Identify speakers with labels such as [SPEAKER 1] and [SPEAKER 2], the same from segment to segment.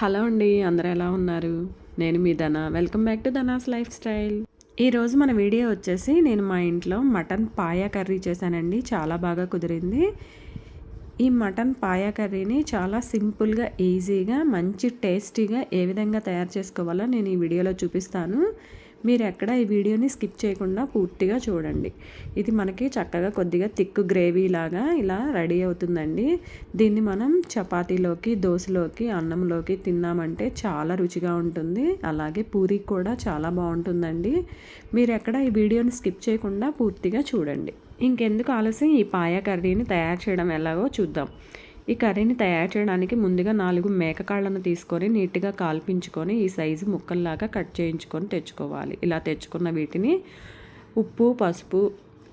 [SPEAKER 1] Hello అండి అందరూ ఎలా ఉన్నారు? నేను మీ Dhana. Welcome back to Dhana's life style ఈరోజు మన వీడియో వచ్చేసి నేను మా ఇంట్లో మటన్ పాయా కర్రీ చేశానండి. చాలా బాగా కుదిరింది. ఈ మటన్ పాయా కర్రీని చాలా సింపుల్గా ఈజీగా మంచి టేస్టీగా ఏ విధంగా తయారు చేసుకోవాలో నేను ఈ వీడియోలో చూపిస్తాను. మీరు ఎక్కడ ఈ వీడియోని స్కిప్ చేయకుండా పూర్తిగా చూడండి. ఇది మనకి చక్కగా కొద్దిగా థిక్ గ్రేవీ లాగా ఇలా రెడీ అవుతుందండి. దీన్ని మనం చపాతీలోకి దోశలోకి అన్నంలోకి తిన్నామంటే చాలా రుచిగా ఉంటుంది. అలాగే పూరికి కూడా చాలా బాగుంటుందండి. మీరు ఎక్కడ ఈ వీడియోని స్కిప్ చేయకుండా పూర్తిగా చూడండి. ఇంకెందుకు ఆలస్యం? ఈ పాయ కర్రీని తయారు చేయడం ఎలాగో చూద్దాం. ఈ కర్రీని తయారు చేయడానికి ముందుగా నాలుగు మేకకాళ్ళను తీసుకొని నీట్గా కాల్పించుకొని ఈ సైజు ముక్కల్లాగా కట్ చేయించుకొని తెచ్చుకోవాలి. ఇలా తెచ్చుకున్న వీటిని ఉప్పు పసుపు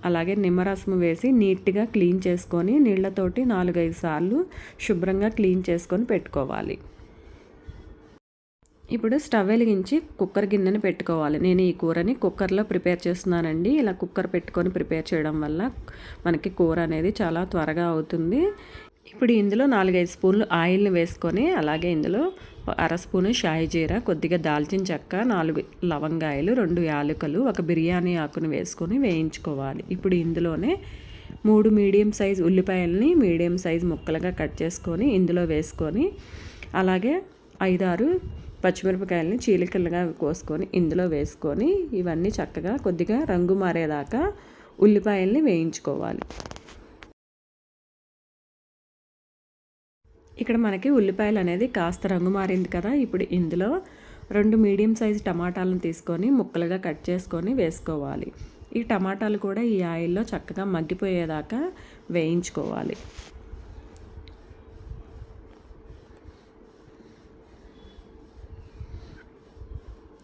[SPEAKER 1] అలాగే నిమ్మరసం వేసి నీట్గా క్లీన్ చేసుకొని నీళ్ళతోటి నాలుగైదు సార్లు శుభ్రంగా క్లీన్ చేసుకొని పెట్టుకోవాలి. ఇప్పుడు స్టవ్ వెలిగించి కుక్కర్ గిన్నెని పెట్టుకోవాలి. నేను ఈ కూరని కుక్కర్లో ప్రిపేర్ చేస్తున్నానండి. ఇలా కుక్కర్ పెట్టుకొని ప్రిపేర్ చేయడం వల్ల మనకి కూర అనేది చాలా త్వరగా అవుతుంది. ఇప్పుడు ఇందులో నాలుగైదు స్పూన్లు ఆయిల్ని వేసుకొని అలాగే ఇందులో అర స్పూను షాయి జీర కొద్దిగా దాల్చిన చెక్క నాలుగు లవంగాయలు రెండు యాలకులు ఒక బిర్యానీ ఆకును వేసుకొని వేయించుకోవాలి. ఇప్పుడు ఇందులోనే మూడు మీడియం సైజ్ ఉల్లిపాయలని మీడియం సైజ్ ముక్కలుగా కట్ చేసుకొని ఇందులో వేసుకొని అలాగే ఐదారు పచ్చిమిరపకాయలని చీలికలుగా కోసుకొని ఇందులో వేసుకొని ఇవన్నీ చక్కగా కొద్దిగా రంగు మారేదాకా ఉల్లిపాయల్ని వేయించుకోవాలి. ఇక్కడ మనకి ఉల్లిపాయలు అనేది కాస్త రంగు మారింది కదా. ఇప్పుడు ఇందులో రెండు మీడియం సైజ్ టమాటాలను తీసుకొని ముక్కలుగా కట్ చేసుకొని వేసుకోవాలి. ఈ టమాటాలు కూడా ఈ ఆయిల్లో చక్కగా మగ్గిపోయేదాకా వేయించుకోవాలి.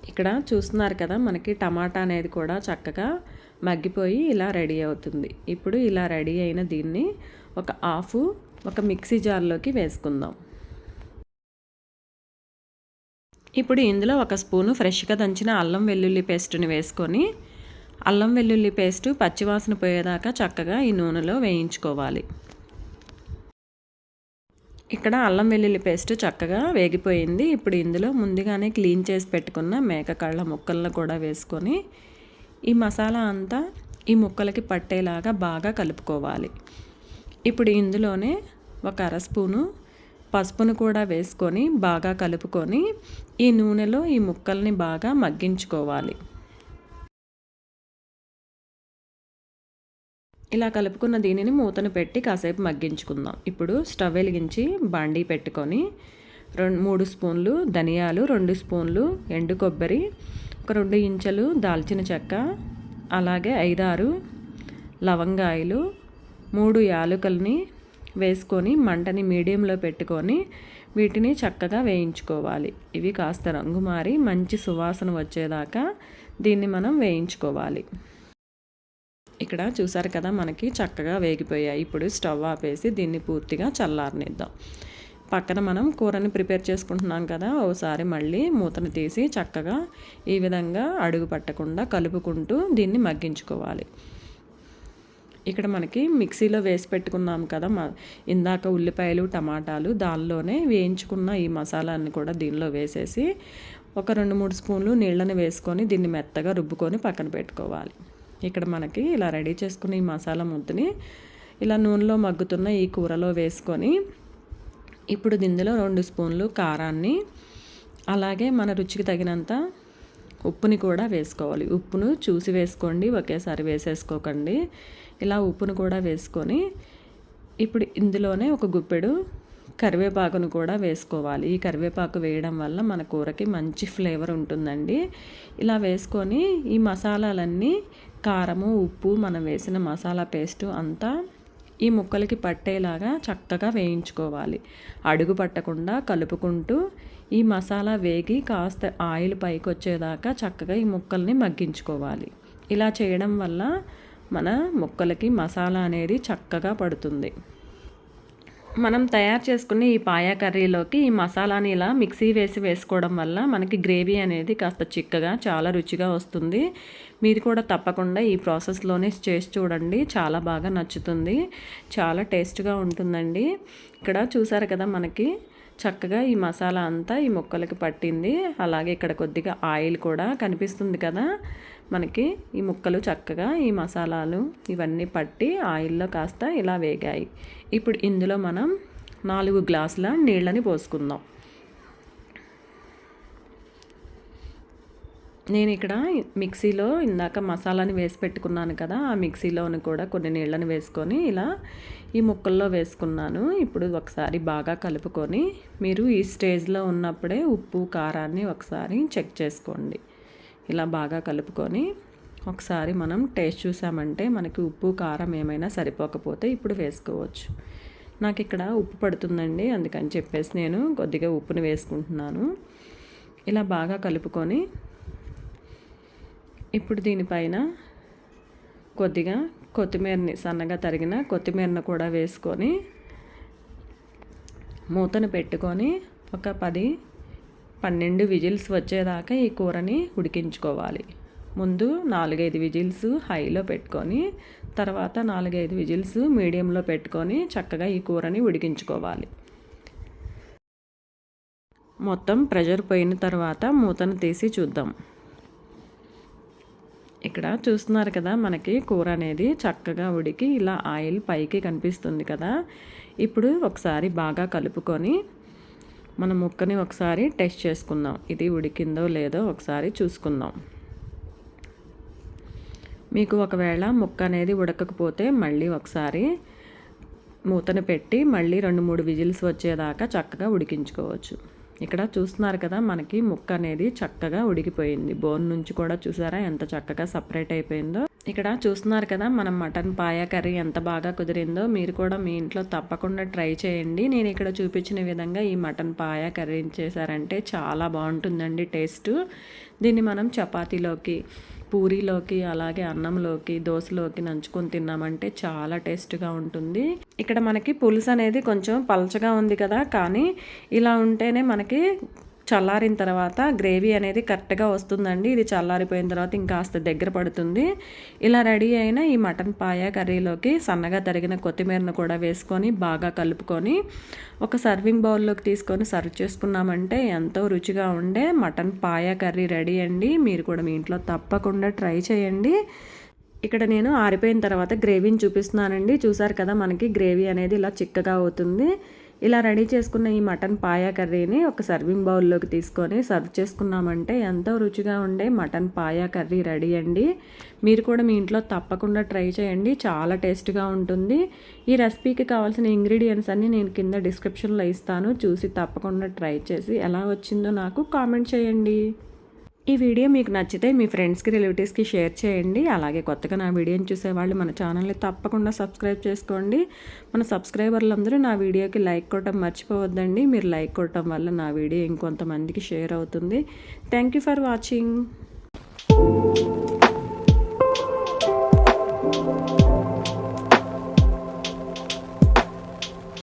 [SPEAKER 1] ఇక్కడ చూస్తున్నారు కదా మనకి టమాటా అనేది కూడా చక్కగా మగ్గిపోయి ఇలా రెడీ అవుతుంది. ఇప్పుడు ఇలా రెడీ అయిన దీన్ని ఒక హాఫ్ ఒక మిక్సీ జార్లోకి వేసుకుందాం. ఇప్పుడు ఇందులో ఒక స్పూను ఫ్రెష్గా దంచిన అల్లం వెల్లుల్లి పేస్టుని వేసుకొని అల్లం వెల్లుల్లి పేస్టు పచ్చివాసన పోయేదాకా చక్కగా ఈ నూనెలో వేయించుకోవాలి. ఇక్కడ అల్లం వెల్లుల్లి పేస్ట్ చక్కగా వేగిపోయింది. ఇప్పుడు ఇందులో ముందుగానే క్లీన్ చేసి పెట్టుకున్న మేకకాళ్ళ ముక్కలను కూడా వేసుకొని ఈ మసాలా అంతా ఈ ముక్కలకి పట్టేలాగా బాగా కలుపుకోవాలి. ఇప్పుడు ఇందులోనే ఒక అర స్పూను పసుపును కూడా వేసుకొని బాగా కలుపుకొని ఈ నూనెలో ఈ ముక్కల్ని బాగా మగ్గించుకోవాలి. ఇలా కలుపుకున్న దీనిని మూతను పెట్టి కాసేపు మగ్గించుకుందాం. ఇప్పుడు స్టవ్ వెలిగించి బాండీ పెట్టుకొని రెండు మూడు స్పూన్లు ధనియాలు రెండు స్పూన్లు ఎండు కొబ్బరి ఒక రెండు ఇంచెలు దాల్చిన చెక్క అలాగే ఐదారు లవంగాయలు మూడు యాలకులని వేసుకొని మంటని మీడియంలో పెట్టుకొని వీటిని చక్కగా వేయించుకోవాలి. ఇవి కాస్త రంగు మారి మంచి సువాసన వచ్చేదాకా దీన్ని మనం వేయించుకోవాలి. ఇక్కడ చూసారు కదా మనకి చక్కగా వేగిపోయాయి. ఇప్పుడు స్టవ్ ఆపేసి దీన్ని పూర్తిగా చల్లారనిద్దాం. పక్కన మనం కూరని ప్రిపేర్ చేసుకుంటున్నాం కదా ఓసారి మళ్ళీ మూతను తీసి చక్కగా ఈ విధంగా అడుగు పట్టకుండా కలుపుకుంటూ దీన్ని మగ్గించుకోవాలి. ఇక్కడ మనకి మిక్సీలో వేసి పెట్టుకున్నాం కదా ఇందాక ఉల్లిపాయలు టమాటాలు దానిలోనే వేయించుకున్న ఈ మసాలాన్ని కూడా దీనిలో వేసేసి ఒక రెండు మూడు స్పూన్లు నీళ్ళని వేసుకొని దీన్ని మెత్తగా రుబ్బుకొని పక్కన పెట్టుకోవాలి. ఇక్కడ మనకి ఇలా రెడీ చేసుకున్న ఈ మసాలా ముద్దని ఇలా నూనెలో మగ్గుతున్న ఈ కూరలో వేసుకొని ఇప్పుడు దీనిలో రెండు స్పూన్లు కారాన్ని అలాగే మన రుచికి తగినంత ఉప్పుని కూడా వేసుకోవాలి. ఉప్పును చూసి వేసుకోండి ఒకేసారి వేసేసుకోకండి. ఇలా ఉప్పును కూడా వేసుకొని ఇప్పుడు ఇందులోనే ఒక గుప్పెడు కరివేపాకును కూడా వేసుకోవాలి. ఈ కరివేపాకు వేయడం వల్ల మన కూరకి మంచి ఫ్లేవర్ ఉంటుందండి. ఇలా వేసుకొని ఈ మసాలాలన్నీ కారము ఉప్పు మనం వేసిన మసాలా పేస్టు అంతా ఈ ముక్కలకి పట్టేలాగా చక్కగా వేయించుకోవాలి. అడుగు పట్టకుండా కలుపుకుంటూ ఈ మసాలా వేగి కాస్త ఆయిల్ పైకి వచ్చేదాకా చక్కగా ఈ ముక్కల్ని మగ్గించుకోవాలి. ఇలా చేయడం వల్ల మన ముక్కలకి మసాలా అనేది చక్కగా పడుతుంది. మనం తయారు చేసుకునే ఈ పాయా కర్రీలోకి ఈ మసాలాని ఇలా మిక్సీ వేసి వేసుకోవడం వల్ల మనకి గ్రేవీ అనేది కాస్త చిక్కగా చాలా రుచిగా వస్తుంది. మీరు కూడా తప్పకుండా ఈ ప్రాసెస్లోనే చేసి చూడండి. చాలా బాగా నచ్చుతుంది. చాలా టేస్ట్గా ఉంటుందండి. ఇక్కడ చూసారు కదా మనకి చక్కగా ఈ మసాలా అంతా ఈ ముక్కలకి పట్టింది. అలాగే ఇక్కడ కొద్దిగా ఆయిల్ కూడా కనిపిస్తుంది కదా. మనకి ఈ ముక్కలు చక్కగా ఈ మసాలాలు ఇవన్నీ పట్టి ఆయిల్లో కాస్త ఇలా వేగాయి. ఇప్పుడు ఇందులో మనం నాలుగు గ్లాసుల నీళ్ళని పోసుకుందాం. నేను ఇక్కడ మిక్సీలో ఇందాక మసాలాని వేసి పెట్టుకున్నాను కదా ఆ మిక్సీలోని కూడా కొన్ని నీళ్ళని వేసుకొని ఇలా ఈ ముక్కల్లో వేసుకున్నాను. ఇప్పుడు ఒకసారి బాగా కలుపుకొని మీరు ఈ స్టేజ్లో ఉన్నప్పుడే ఉప్పు కారాన్ని ఒకసారి చెక్ చేసుకోండి. ఇలా బాగా కలుపుకొని ఒకసారి మనం టేస్ట్ చూసామంటే మనకి ఉప్పు కారం ఏమైనా సరిపోకపోతే ఇప్పుడు వేసుకోవచ్చు. నాకు ఇక్కడ ఉప్పు పడుతుందండి అందుకని చెప్పేసి నేను కొద్దిగా ఉప్పుని వేసుకుంటున్నాను. ఇలా బాగా కలుపుకొని ఇప్పుడు దీనిపైన కొద్దిగా కొత్తిమీరని సన్నగా తరిగిన కొత్తిమీరను కూడా వేసుకొని మూతను పెట్టుకొని ఒక పది పన్నెండు విజిల్స్ వచ్చేదాకా ఈ కూరని ఉడికించుకోవాలి. ముందు నాలుగైదు విజిల్స్ హైలో పెట్టుకొని తర్వాత నాలుగైదు విజిల్స్ మీడియంలో పెట్టుకొని చక్కగా ఈ కూరని ఉడికించుకోవాలి. మొత్తం ప్రెషర్ పోయిన తర్వాత మూతను తీసి చూద్దాం. ఇక్కడ చూస్తున్నారు కదా మనకి కూర అనేది చక్కగా ఉడికి ఇలా ఆయిల్ పైకి కనిపిస్తుంది కదా. ఇప్పుడు ఒకసారి బాగా కలుపుకొని మన ముక్కని ఒకసారి టెస్ట్ చేసుకుందాం. ఇది ఉడికిందో లేదో ఒకసారి చూసుకుందాం. మీకు ఒకవేళ ముక్క అనేది ఉడకకపోతే మళ్ళీ ఒకసారి మూతను పెట్టి మళ్ళీ రెండు మూడు విజిల్స్ వచ్చేదాకా చక్కగా ఉడికించుకోవచ్చు. ఇక్కడ చూస్తున్నారు కదా మనకి ముక్క అనేది చక్కగా ఉడికిపోయింది. బోన్ నుంచి కూడా చూసారా ఎంత చక్కగా సపరేట్ అయిపోయిందో. ఇక్కడ చూస్తున్నారు కదా మనం మటన్ పాయ కర్రీ ఎంత బాగా కుదిరిందో. మీరు కూడా మీ ఇంట్లో తప్పకుండా ట్రై చేయండి. నేను ఇక్కడ చూపించిన విధంగా ఈ మటన్ పాయ కర్రీ చేశారంటే చాలా బాగుంటుందండి టేస్ట్. దీన్ని మనం చపాతీలోకి పూరీలోకి అలాగే అన్నంలోకి దోశలోకి నంచుకొని తిన్నామంటే చాలా టేస్ట్గా ఉంటుంది. ఇక్కడ మనకి పులుసు అనేది కొంచెం పలచగా ఉంది కదా కానీ ఇలా ఉంటేనే మనకి చల్లారిన తర్వాత గ్రేవీ అనేది కరెక్ట్గా వస్తుందండి. ఇది చల్లారిపోయిన తర్వాత ఇంకాస్త దగ్గర పడుతుంది. ఇలా రెడీ అయిన ఈ మటన్ పాయ కర్రీలోకి సన్నగా తరిగిన కొత్తిమీరను కూడా వేసుకొని బాగా కలుపుకొని ఒక సర్వింగ్ బౌల్లోకి తీసుకొని సర్వ్ చేసుకున్నామంటే ఎంతో రుచిగా ఉండే మటన్ పాయ కర్రీ రెడీ అండి. మీరు కూడా మీ ఇంట్లో తప్పకుండా ట్రై చేయండి. ఇక్కడ నేను ఆరిపోయిన తర్వాత గ్రేవీని చూపిస్తున్నానండి. చూసారు కదా మనకి గ్రేవీ అనేది ఇలా చిక్కగా అవుతుంది. ఇలా రెడీ చేసుకున్న ఈ మటన్ పాయా కర్రీని ఒక సర్వింగ్ బౌల్లోకి తీసుకొని సర్వ్ చేసుకున్నామంటే ఎంతో రుచిగా ఉండే మటన్ పాయా కర్రీ రెడీ అండి. మీరు కూడా మీ ఇంట్లో తప్పకుండా ట్రై చేయండి చాలా టేస్ట్గా ఉంటుంది. ఈ రెసిపీకి కావాల్సిన ఇంగ్రీడియంట్స్ అన్నీ నేను కింద డిస్క్రిప్షన్లో ఇస్తాను చూసి తప్పకుండా ట్రై చేసి ఎలా వచ్చిందో నాకు కామెంట్ చేయండి. ఈ వీడియో మీకు నచ్చితే మీ ఫ్రెండ్స్కి రిలేటివ్స్కి షేర్ చేయండి. అలాగే కొత్తగా నా వీడియోని చూసేవాళ్ళు మన ఛానల్ని తప్పకుండా సబ్స్క్రైబ్ చేసుకోండి. మన సబ్స్క్రైబర్లు అందరూ నా వీడియోకి లైక్ కొట్టడం మర్చిపోవద్దండి. మీరు లైక్ కొట్టడం వల్ల నా వీడియో ఇంకొంతమందికి షేర్ అవుతుంది. Thank you for watching.